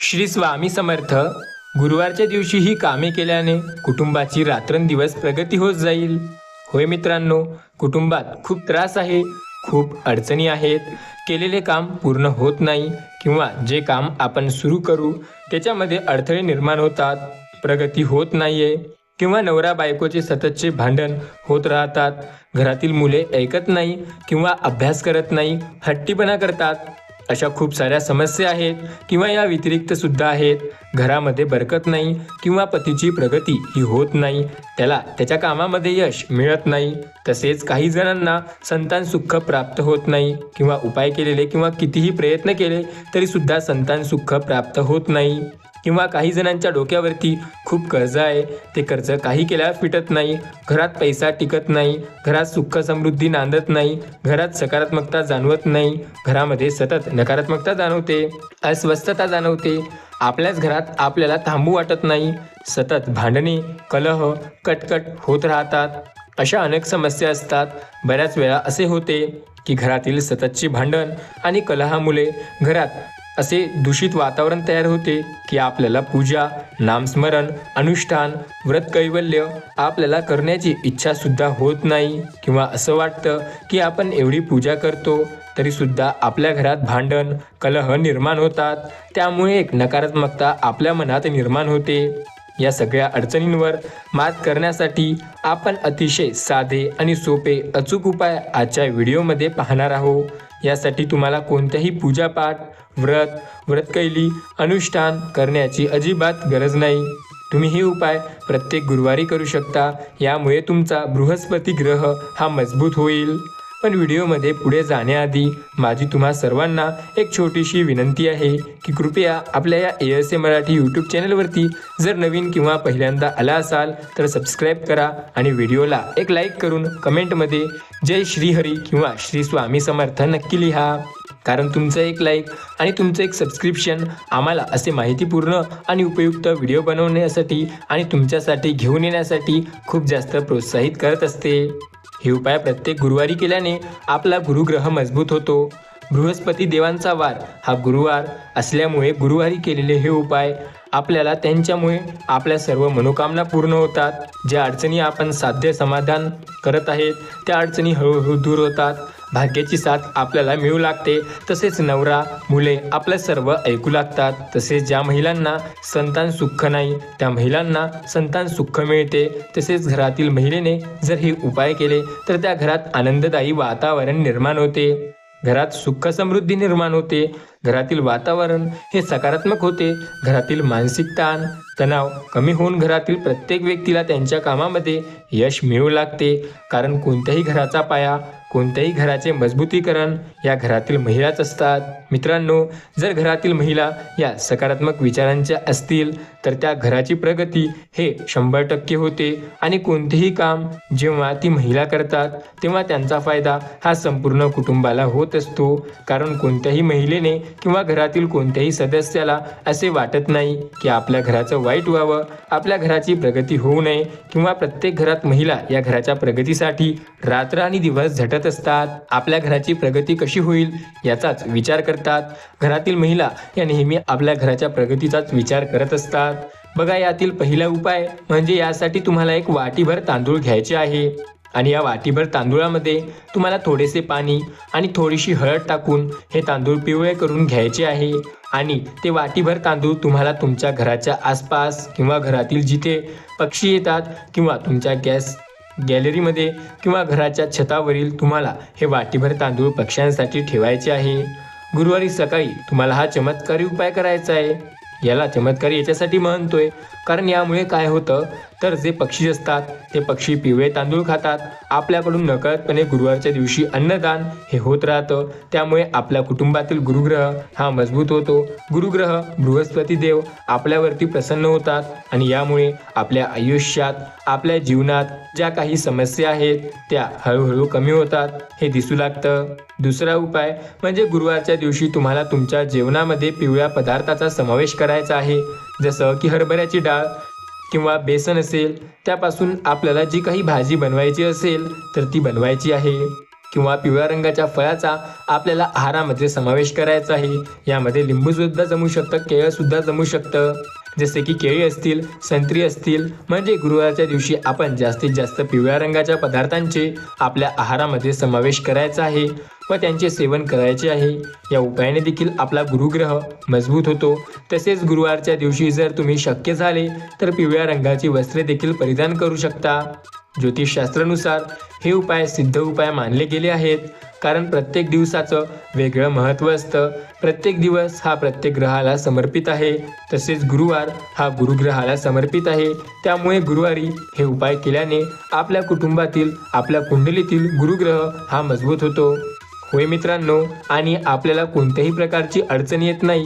श्री स्वामी समर्थ गुरुवारच्या दिवशी ही कामे केल्याने कुटुंबाची रात्रंदिवस प्रगती होत जाईल. होय मित्रांनो कुटुंबात खूप त्रास आहे खूप अडचणी आहेत. केलेले काम पूर्ण होत नाही किंवा जे काम आपण सुरू करू त्याच्यामध्ये अडथळे निर्माण होतात प्रगती होत नाहीये किंवा नवरा बायकोचे सततचे भांडण होत राहतात घरातील मुले ऐकत नाही किंवा अभ्यास करत नाही हट्टीपणा करतात. अशा खूप साऱ्या समस्या आहेत किंवा या व्यतिरिक्त सुद्धा आहेत. घरामध्ये बरकत नाही किंवा पतीची प्रगती ही होत नाही. त्याला त्याच्या कामामध्ये यश मिळत नाही. तसेच काही जणांना संतान सुख प्राप्त होत नाही किंवा उपाय केलेले किंवा कितीही प्रयत्न केले तरी सुद्धा संतान सुख प्राप्त होत नाही. किंवा काही जणांच्या डोक्यावरती खूप कर्ज आहे. ते कर्ज काही केल्यावर फिटत नाही. घरात पैसा टिकत नाही. घरात सुख समृद्धी नांदत नाही. घरात सकारात्मकता जाणवत नाही. घरामध्ये सतत नकारात्मकता जाणवते. अस्वस्थता जाणवते. आपल्याच घरात आपल्याला थांबू वाटत नाही. सतत भांडणे कलह कटकट होत राहतात. अशा अनेक समस्या असतात. बऱ्याच वेळा असे होते की घरातील सततची भांडण आणि कलहामुळे घरात असे दूषित वातावरण तयार होते की आपल्याला पूजा नामस्मरण अनुष्ठान व्रत कैवल्य आपल्याला करण्याची इच्छा सुद्धा होत नाही. किंवा असं वाटतं की आपण एवढी पूजा करतो तरी सुद्धा आपल्या घरात भांडण कलह निर्माण होतात. त्यामुळे एक नकारात्मकता आपल्या मनात निर्माण होते. या सगळ्या अडचणींवर मात करण्यासाठी आपण अतिशय साधे आणि सोपे अचूक उपाय आजच्या व्हिडिओमध्ये पाहणार आहोत. यासाठी तुम्हाला कोणत्याही पूजापाठ व्रत व्रतकैली अनुष्ठान करण्याची अजिबात गरज नाही. तुम्ही हे उपाय प्रत्येक गुरुवारी करू शकता. यामुळे तुमचा बृहस्पती ग्रह हा मजबूत होईल. पण व्हिडिओमध्ये पुढे जाण्याआधी माझी तुम्हा सर्वांना एक छोटीशी विनंती आहे की कृपया आपल्या या A S A Marathi YouTube चॅनलवरती जर नवीन किंवा पहिल्यांदा आला असाल तर सबस्क्राईब करा आणि व्हिडिओला एक लाईक करून कमेंटमध्ये जय श्रीहरी किंवा श्री स्वामी समर्थ नक्की लिहा. कारण तुमचं एक लाईक आणि तुमचं एक सबस्क्रिप्शन आम्हाला असे माहितीपूर्ण आणि उपयुक्त व्हिडिओ बनवण्यासाठी आणि तुमच्यासाठी घेऊन येण्यासाठी खूप जास्त प्रोत्साहित करत असते. हे उपाय प्रत्येक गुरुवारी केल्याने आपला गुरुग्रह मजबूत होतो. बृहस्पती देवांचा वार हा गुरुवार असल्यामुळे गुरुवारी केलेले हे उपाय आपल्याला त्यांच्यामुळे आपल्या सर्व मनोकामना पूर्ण होतात. ज्या अडचणी आपण साध्य समाधान करत आहेत त्या अडचणी हळूहळू दूर होतात. भाग्याची साथ आपल्याला मिळू लागते. तसेच नवरा मुले आपलं सर्व ऐकू लागतात. तसेच ज्या महिलांना संतान सुख नाही त्या महिलांना संतान सुख मिळते. तसेच घरातील महिलेने जर हे उपाय केले तर त्या घरात आनंददायी वातावरण निर्माण होते. घरात सुख समृद्धी निर्माण होते. घरातील वातावरण हे सकारात्मक होते. घरातील मानसिक ताण तणाव कमी होऊन घरातील प्रत्येक व्यक्तीला त्यांच्या कामामध्ये यश मिळू लागते. कारण कोणत्याही घराचा पाया कोणत्याही घराचे मजबूतीकरण या घरातील महिलाच असतात. मित्रांनो जर घरातील महिला या सकारात्मक विचारांच्या असतील तर त्या घराची प्रगती हे शंभर टक्के होते. आणि कोणतेही काम जेव्हा ती महिला करतात तेव्हा त्यांचा फायदा हा संपूर्ण कुटुंबाला होत असतो. कारण कोणत्याही महिलेने किंवा घरातील कोणत्याही सदस्याला असे वाटत नाही की आपल्या घराचं वाईट व्हावं आपल्या घराची प्रगती होऊ नये किंवा प्रत्येक घरात महिला या घराच्या प्रगतीसाठी रात्र आणि दिवस झटत असतात. आपल्या घराची प्रगती कशी होईल याचाच विचार करतात. घरातील महिला या नेहमी आपल्या घराच्या प्रगतीचाच विचार करत असतात. बघा यातील पहिला उपाय म्हणजे यासाठी तुम्हाला एक वाटीभर तांदूळ घ्यायचे आहे. आणि या वाटीभर तांदूळामध्ये तुम्हाला थोडेसे पाणी आणि थोडीशी हळद टाकून हे तांदूळ पिवळे करून घ्यायचे आहे. आणि ते वाटीभर तांदूळ तुम्हाला तुमच्या घराच्या आसपास किंवा घरातील जिथे पक्षी येतात किंवा तुमच्या गॅस गॅलरीमध्ये किंवा घराच्या छतावरील तुम्हाला हे वाटीभर तांदूळ पक्ष्यांसाठी ठेवायचे आहे. गुरुवारी सकाळी तुम्हाला हा चमत्कारी उपाय करायचा आहे. याला चमत्कारी याच्यासाठी म्हणतोय. कारण यामुळे काय होतं? तर जे पक्षी असतात ते पक्षी पिवळे तांदूळ खातात. आपल्याकडून नकळतपणे गुरुवारच्या दिवशी अन्नदान हे होत राहतं. त्यामुळे आपल्या कुटुंबातील गुरुग्रह हा मजबूत होतो. गुरुग्रह बृहस्पती देव आपल्यावरती प्रसन्न होतात आणि यामुळे आपल्या आयुष्यात आपल्या जीवनात ज्या काही समस्या आहेत त्या हळूहळू कमी होतात. हे दिसू लागतं. दुसरा उपाय म्हणजे गुरुवारच्या दिवशी तुम्हाला तुमच्या जेवणामध्ये पिवळ्या पदार्थाचा समावेश करायचा आहे. जसं की हरभऱ्याची डाळ किंवा बेसन असेल त्यापासून आपल्याला जी काही भाजी बनवायची असेल तर ती बनवायची आहे. किंवा पिवळ्या रंगाच्या फळाचा आपल्याला आहारामध्ये समावेश करायचा आहे. यामध्ये लिंबू सुद्धा जमू शकतं केळंसुद्धा जमू शकतं. जसे की केळी असतील संत्री असतील म्हणजे गुरुवारच्या दिवशी आपण जास्तीत जास्त पिवळ्या रंगाच्या पदार्थांचे आपल्या आहारामध्ये समावेश करायचा आहे व त्यांचे सेवन करायचे आहे. या उपायाने देखील आपला गुरुग्रह मजबूत होतो. तसेच गुरुवारच्या दिवशी जर तुम्ही शक्य झाले तर पिवळ्या रंगाची वस्त्रे देखील परिधान करू शकता. ज्योतिषशास्त्रानुसार हे उपाय सिद्ध उपाय मानले गेले आहेत. कारण प्रत्येक दिवसाचं वेगळं महत्त्व असतं. प्रत्येक दिवस हा प्रत्येक ग्रहाला समर्पित आहे. तसेच गुरुवार हा गुरुग्रहाला समर्पित आहे. त्यामुळे गुरुवारी हे उपाय केल्याने आपल्या कुटुंबातील आपल्या कुंडलीतील गुरुग्रह हा मजबूत होतो. होय मित्रांनो आणि आपल्याला कोणत्याही प्रकारची अडचण येत नाही.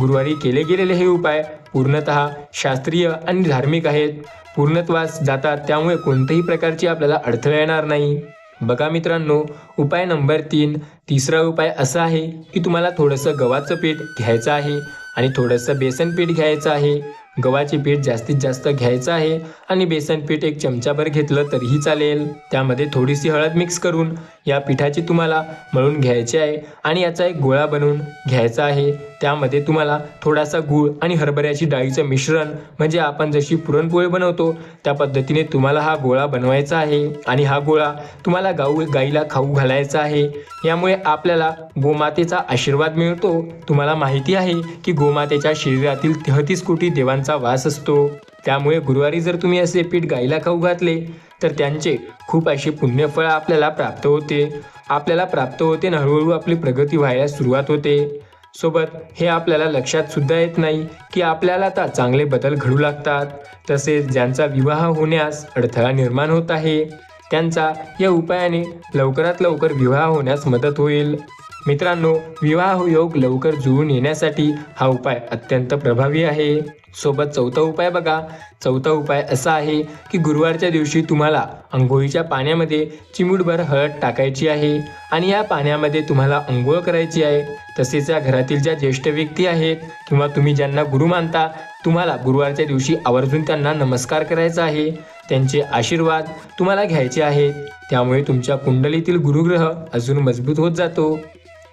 गुरुवारी केले गेलेले हे उपाय पूर्णतः शास्त्रीय आणि धार्मिक आहेत. पूर्णत्वास जातात त्यामुळे कोणत्याही प्रकारची आपल्याला अडथळा येणार नाही. बघा मित्रांनो उपाय नंबर तीन तिसरा उपाय असा आहे की तुम्हाला थोडंसं गव्हाचं पीठ घ्यायचं आहे आणि थोडंसं बेसन पीठ घ्यायचं आहे. गव्हाचे पीठ जास्तीत जास्त घ्यायचं आहे आणि बेसन पीठ एक चमचाभर घेतलं तरीही चालेल. त्यामध्ये थोडीशी हळद मिक्स करून या पिठाची तुम्हाला मळून घ्यायची आहे आणि याचा एक गोळा बनवून घ्यायचा आहे. त्यामध्ये तुम्हाला थोडासा गूळ आणि हरभऱ्याची डाळीचं मिश्रण म्हणजे आपण जशी पुरणपोळी बनवतो त्या पद्धतीने तुम्हाला हा गोळा बनवायचा आहे. आणि हा गोळा तुम्हाला गाऊ गाईला खाऊ घालायचा आहे. यामुळे आपल्याला गोमातेचा आशीर्वाद मिळतो. तुम्हाला माहिती आहे की गोमातेच्या शरीरातील तेहतीस कोटी देवांचा वास असतो. त्यामुळे गुरुवारी जर तुम्ही असे पीठ गाईला खाऊ घातले तर त्यांचे खूप असे पुण्यफळ आपल्याला प्राप्त होते. आपल्याला प्राप्त होते आणि हळूहळू आपली प्रगती व्हायला सुरुवात होते. सोबत हे आपल्याला लक्षात सुद्धा येत नाही की आपल्याला आता चांगले बदल घडू लागतात. तसेच ज्यांचा विवाह होण्यास अडथळा निर्माण होत आहे त्यांचा या उपायाने लवकरात लवकर विवाह होण्यास मदत होईल. मित्रांनो विवाह योग लवकर जुळून येण्यासाठी हा उपाय अत्यंत प्रभावी आहे. सोबत चौथा उपाय बघा. चौथा उपाय असा आहे की गुरुवारच्या दिवशी तुम्हाला अंघोळीच्या पाण्यामध्ये चिमूटभर हळद टाकायची आहे. आणि या पाण्यामध्ये तुम्हाला अंघोळ करायची आहे. तसेच या घरातील ज्या ज्येष्ठ व्यक्ती आहेत किंवा तुम्ही ज्यांना गुरु मानता तुम्हाला गुरुवारच्या दिवशी आवर्जून त्यांना नमस्कार करायचा आहे. त्यांचे आशीर्वाद तुम्हाला घ्यायचे आहेत. त्यामुळे तुमच्या कुंडलीतील गुरुग्रह अजून मजबूत होत जातो.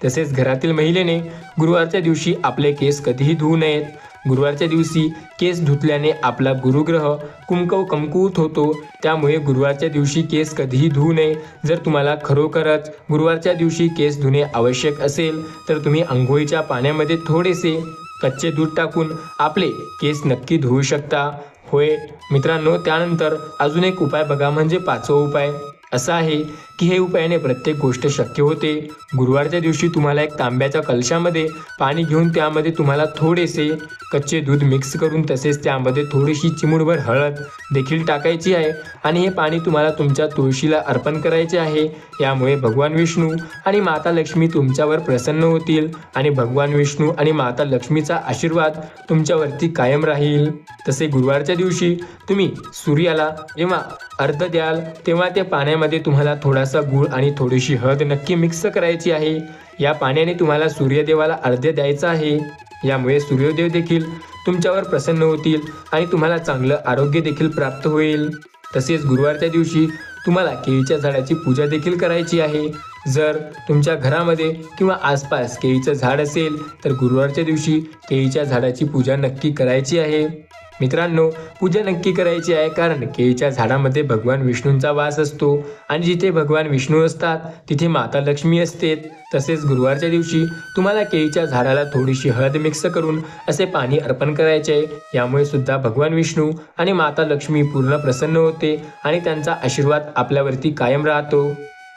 तसेच घरातील महिलेने गुरुवारच्या दिवशी आपले केस कधीही धुवू नयेत. गुरुवारच्या दिवशी केस धुतल्याने आपला गुरुग्रह कुमकव कमकुवत होतो. त्यामुळे गुरुवारच्या दिवशी केस कधीही धुवू नये. जर तुम्हाला खरोखरच गुरुवारच्या दिवशी केस धुणे आवश्यक असेल तर तुम्ही आंघोळीच्या पाण्यामध्ये थोडेसे कच्चे दूध टाकून आपले केस नक्की धुवू शकता. होय मित्रांनो त्यानंतर अजून एक उपाय बघा म्हणजे पाचवा उपाय. असं आहे की हे उपायाने प्रत्येक गोष्ट शक्य होते. गुरुवारच्या दिवशी तुम्हाला एक तांब्याच्या कलशामध्ये पाणी घेऊन त्यामध्ये तुम्हाला थोडेसे कच्चे दूध मिक्स करून तसेच त्यामध्ये थोडीशी चिमुडभर हळद देखील टाकायची आहे आणि हे पाणी तुम्हाला तुमच्या तुळशीला अर्पण करायचे आहे. यामुळे भगवान विष्णू आणि माता लक्ष्मी तुमच्यावर प्रसन्न होतील आणि भगवान विष्णू आणि माता लक्ष्मीचा आशीर्वाद तुमच्यावरती कायम राहील. तसे गुरुवारच्या दिवशी तुम्ही सूर्याला जेव्हा अर्ध द्याल तेव्हा त्या पाण्यामध्ये तुम्हाला थोडासा गूळ आणि थोडीशी हळद नक्की मिक्स करायची आहे. या पाण्याने तुम्हाला सूर्यदेवाला अर्ध्य द्यायचं आहे. यामुळे सूर्यदेव देखील तुमच्यावर प्रसन्न होतील आणि तुम्हाला चांगलं आरोग्य देखील प्राप्त होईल. तसेच गुरुवारच्या दिवशी तुम्हाला केळीच्या झाडाची पूजा देखील करायची आहे. जर तुमच्या घरामध्ये किंवा आसपास केळीचं झाड असेल तर गुरुवारच्या दिवशी केळीच्या झाडाची पूजा नक्की करायची आहे. मित्रांनो पूजा नक्की करायची आहे कारण केळीच्या झाडामध्ये भगवान विष्णूंचा वास असतो. आणि जिथे भगवान विष्णू असतात तिथे माता लक्ष्मी असते. तसेच गुरुवारच्या दिवशी तुम्हाला केळीच्या झाडाला थोडीशी हळद मिक्स करून असे पाणी अर्पण करायचे आहे. यामुळे सुद्धा भगवान विष्णू आणि माता लक्ष्मी पूर्ण प्रसन्न होते आणि त्यांचा आशीर्वाद आपल्यावरती कायम राहतो.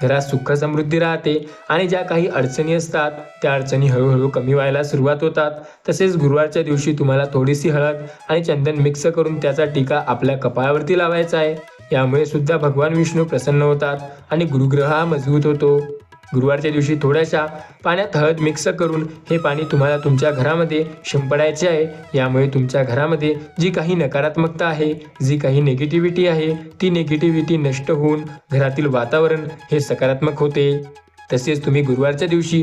घरात सुख समृद्धी राहते आणि ज्या काही अडचणी असतात त्या अडचणी हळूहळू कमी व्हायला सुरुवात होतात. तसेच गुरुवारच्या दिवशी तुम्हाला थोडीशी हळद आणि चंदन मिक्स करून त्याचा टीका आपल्या कपाळावरती लावायचा आहे. यामुळे सुद्धा भगवान विष्णू प्रसन्न होतात आणि गुरुग्रह हा मजबूत होतो. गुरुवारच्या दिवशी थोड्याशा पाण्यात हळद मिक्स करून हे पाणी तुम्हाला तुमच्या घरामध्ये शिंपडायचे आहे. यामुळे तुमच्या घरामध्ये जी काही नकारात्मकता आहे जी काही निगेटिव्हिटी आहे ती निगेटिव्हिटी नष्ट होऊन घरातील वातावरण हे सकारात्मक होते. तसेच तुम्ही गुरुवारच्या दिवशी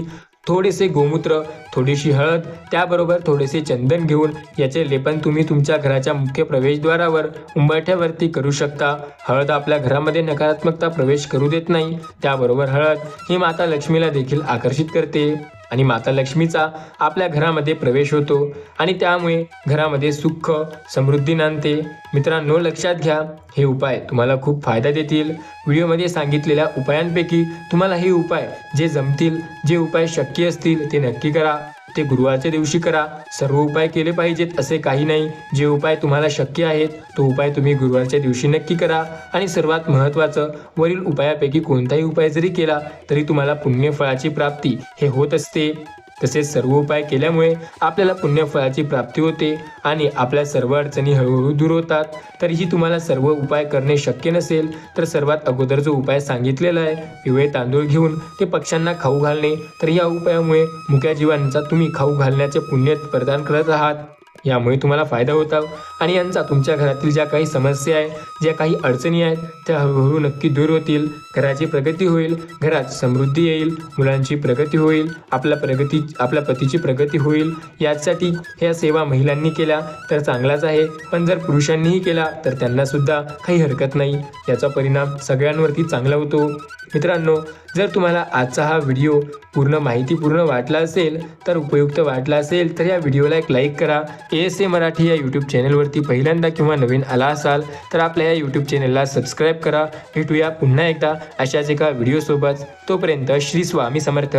थोडेसे गोमूत्र थोडीशी हळद त्याबरोबर थोडेसे चंदन घेऊन याचे लेपन तुम्ही तुमच्या घराच्या मुख्य प्रवेशद्वारावर उंबरठ्यावरती करू शकता. हळद आपल्या घरामध्ये नकारात्मकता प्रवेश करू देत नाही. त्याबरोबर हळद ही माता लक्ष्मीला देखील आकर्षित करते. आणि माता लक्ष्मीचा आपल्या घरामध्ये प्रवेश होतो आणि त्यामुळे घरामध्ये सुख समृद्धी नांदते. मित्रांनो लक्षात घ्या हे उपाय तुम्हाला खूप फायदा देतील. व्हिडिओमध्ये सांगितलेल्या उपायांपैकी तुम्हाला हे उपाय जे जमतील जे उपाय शक्य असतील ते नक्की करा. ते गुरुवारच्या दिवशी करा. सर्व उपाय केले पाहिजेत असे काही नाही. जे उपाय तुम्हाला शक्य आहेत तो उपाय तुम्ही गुरुवारच्या दिवशी नक्की करा. आणि सर्वात महत्त्वाचं वरील उपायापैकी कोणताही उपाय जरी केला तरी तुम्हाला पुण्यफळाची प्राप्ती हे होत असते. तसेच सर्व उपाय केल्यामुळे आपल्याला पुण्यफळाची प्राप्ती होते आणि आपल्या सर्व अडचणी हळूहळू दूर होतात. तरीही तुम्हाला सर्व उपाय करणे शक्य नसेल तर सर्वात अगोदर जो उपाय सांगितलेला आहे पिवळे तांदूळ घेऊन ते पक्ष्यांना खाऊ घालणे. तर या उपायामुळे मुक्या जीवांचा तुम्ही खाऊ घालण्याचे पुण्य प्रदान करत आहात. यामुळे तुम्हाला फायदा होता आणि यांचा तुमच्या घरातील ज्या काही समस्या आहे ज्या काही अडचणी आहेत त्या हळूहळू नक्की दूर होतील. घराची प्रगती होईल घरात समृद्धी येईल मुलांची प्रगती होईल आपल्या प्रगती आपल्या पतीची प्रगती होईल. यासाठी ह्या सेवा महिलांनी केल्या तर चांगलाच आहे. पण जर पुरुषांनीही केला तर त्यांनासुद्धा काही हरकत नाही. याचा परिणाम सगळ्यांवरती चांगला होतो. मित्रांनो जर तुम्हाला आजचा हा व्हिडिओ पूर्ण माहितीपूर्ण वाटला असेल तर उपयुक्त वाटला असेल तर या व्हिडिओला एक लाईक करा. ए एस ए मराठी या यूट्यूब चॅनलवरती पहिल्यांदा किंवा नवीन आला असाल तर आपल्या या यूट्यूब चॅनलला सबस्क्राईब करा. भेटूया पुन्हा एकदा अशाच एका व्हिडिओसोबत तोपर्यंत श्री स्वामी समर्थ.